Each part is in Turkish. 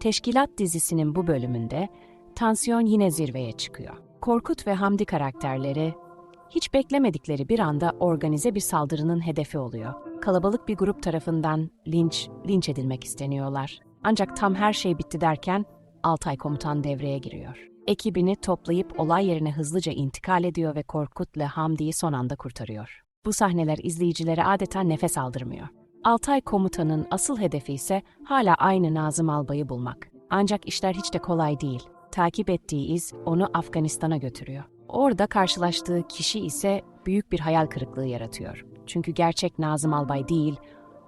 Teşkilat dizisinin bu bölümünde tansiyon yine zirveye çıkıyor. Korkut ve Hamdi karakterleri hiç beklemedikleri bir anda organize bir saldırının hedefi oluyor. Kalabalık bir grup tarafından linç, linç edilmek isteniyorlar. Ancak tam her şey bitti derken Altay komutan devreye giriyor. Ekibini toplayıp olay yerine hızlıca intikal ediyor ve Korkut'la Hamdi'yi son anda kurtarıyor. Bu sahneler izleyicilere adeta nefes aldırmıyor. Altay komutanın asıl hedefi ise hala aynı Nazım Albay'ı bulmak. Ancak işler hiç de kolay değil. Takip ettiği iz onu Afganistan'a götürüyor. Orada karşılaştığı kişi ise büyük bir hayal kırıklığı yaratıyor. Çünkü gerçek Nazım Albay değil,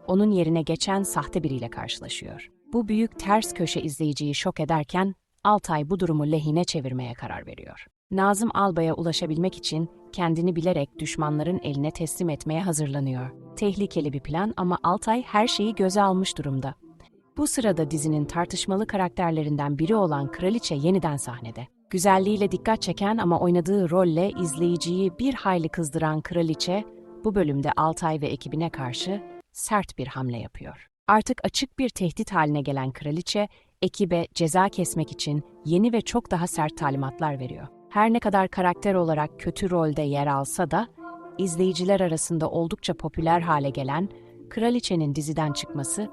onun yerine geçen sahte biriyle karşılaşıyor. Bu büyük ters köşe izleyiciyi şok ederken Altay bu durumu lehine çevirmeye karar veriyor. Nazım Albay'a ulaşabilmek için kendini bilerek düşmanların eline teslim etmeye hazırlanıyor. Tehlikeli bir plan ama Altay her şeyi göze almış durumda. Bu sırada dizinin tartışmalı karakterlerinden biri olan Kraliçe yeniden sahnede. Güzelliğiyle dikkat çeken ama oynadığı rolle izleyiciyi bir hayli kızdıran Kraliçe, bu bölümde Altay ve ekibine karşı sert bir hamle yapıyor. Artık açık bir tehdit haline gelen Kraliçe, ekibe ceza kesmek için yeni ve çok daha sert talimatlar veriyor. Her ne kadar karakter olarak kötü rolde yer alsa da, izleyiciler arasında oldukça popüler hale gelen Kraliçenin diziden çıkması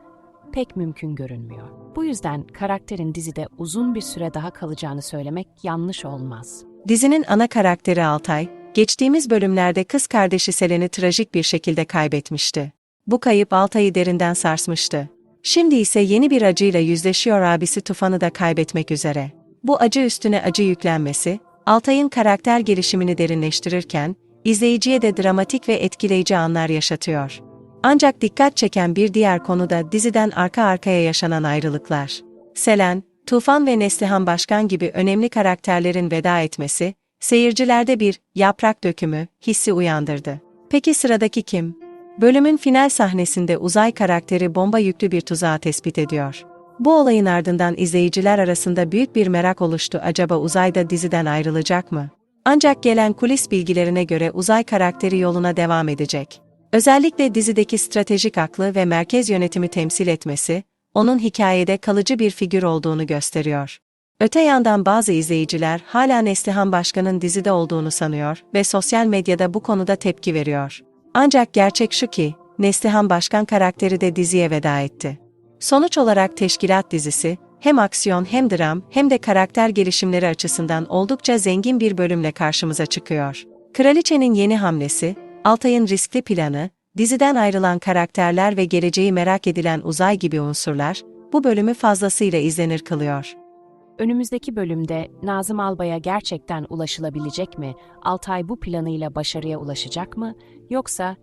pek mümkün görünmüyor. Bu yüzden karakterin dizide uzun bir süre daha kalacağını söylemek yanlış olmaz. Dizinin ana karakteri Altay, geçtiğimiz bölümlerde kız kardeşi Selen'i trajik bir şekilde kaybetmişti. Bu kayıp Altay'ı derinden sarsmıştı. Şimdi ise yeni bir acıyla yüzleşiyor abisi Tufan'ı da kaybetmek üzere. Bu acı üstüne acı yüklenmesi, Altay'ın karakter gelişimini derinleştirirken, izleyiciye de dramatik ve etkileyici anlar yaşatıyor. Ancak dikkat çeken bir diğer konu da diziden arka arkaya yaşanan ayrılıklar. Selen, Tufan ve Neslihan Başkan gibi önemli karakterlerin veda etmesi, seyircilerde bir yaprak dökümü hissi uyandırdı. Peki sıradaki kim? Bölümün final sahnesinde uzay karakteri bomba yüklü bir tuzağı tespit ediyor. Bu olayın ardından izleyiciler arasında büyük bir merak oluştu acaba uzayda diziden ayrılacak mı? Ancak gelen kulis bilgilerine göre uzay karakteri yoluna devam edecek. Özellikle dizideki stratejik aklı ve merkez yönetimi temsil etmesi, onun hikayede kalıcı bir figür olduğunu gösteriyor. Öte yandan bazı izleyiciler hala Neslihan Başkan'ın dizide olduğunu sanıyor ve sosyal medyada bu konuda tepki veriyor. Ancak gerçek şu ki, Neslihan Başkan karakteri de diziye veda etti. Sonuç olarak Teşkilat dizisi, hem aksiyon hem dram hem de karakter gelişimleri açısından oldukça zengin bir bölümle karşımıza çıkıyor. Kraliçenin yeni hamlesi, Altay'ın riskli planı, diziden ayrılan karakterler ve geleceği merak edilen uzay gibi unsurlar, bu bölümü fazlasıyla izlenir kılıyor. Önümüzdeki bölümde Nazım Albay'a gerçekten ulaşılabilecek mi? Altay bu planıyla başarıya ulaşacak mı? Yoksa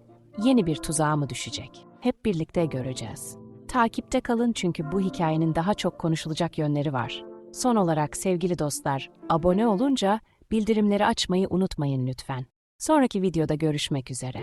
yeni bir tuzağa mı düşecek? Hep birlikte göreceğiz. Takipte kalın çünkü bu hikayenin daha çok konuşulacak yönleri var. Son olarak sevgili dostlar, abone olunca bildirimleri açmayı unutmayın lütfen. Sonraki videoda görüşmek üzere.